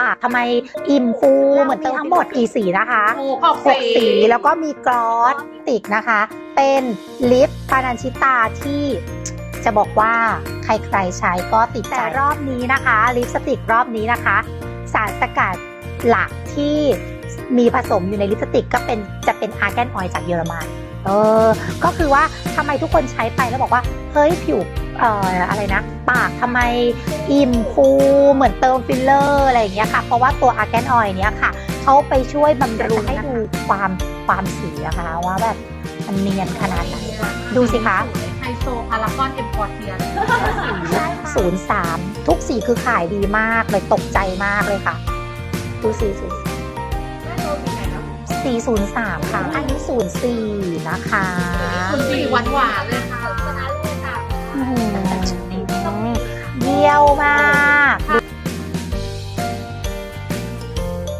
ปากทำไมอิ่มฟูเหมือนเติมทั้งหมดกี่สีนะคะโอ้ขอบหกสีแล้วก็มีกลอสติกนะคะ เป็นลิปปานันชิตาที่จะบอกว่าใครๆใช้ก็ติดแต่รอบนี้นะคะ ลิปสติกรอบนี้นะคะ สารสกัดหลักที่มีผสมอยู่ในลิปสติกก็เป็นจะเป็นอาร์แกนออยจากเยอรมัน เออ ก็คือว่าทำไมทุกคนใช้ไปแล้วบอกว่า เฮ้ยผิว เอ่ออะไรนะ ปากทำไมอิ่มฟูเหมือนเติมฟิลเลอร์อะไรอย่างเงี้ยค่ะ เพราะว่าตัวอาร์แกนออยเนี้ยค่ะเขาไปช่วยบำรุงให้ดูความความสีอะค่ะว่าแบบมันเนียนขนาดไหนดูสิคะไฮโซพารากอนเอ็มพอร์เทียศูนย์สามทุกสีคือขายดีมากเลยตกใจมากเลยค่ะ ดูสีศูนย์สี่ศูนย์สามค่ะ อันนี้ศูนย์สี่นะคะคุณสีหวานหวานๆเลยค่ะ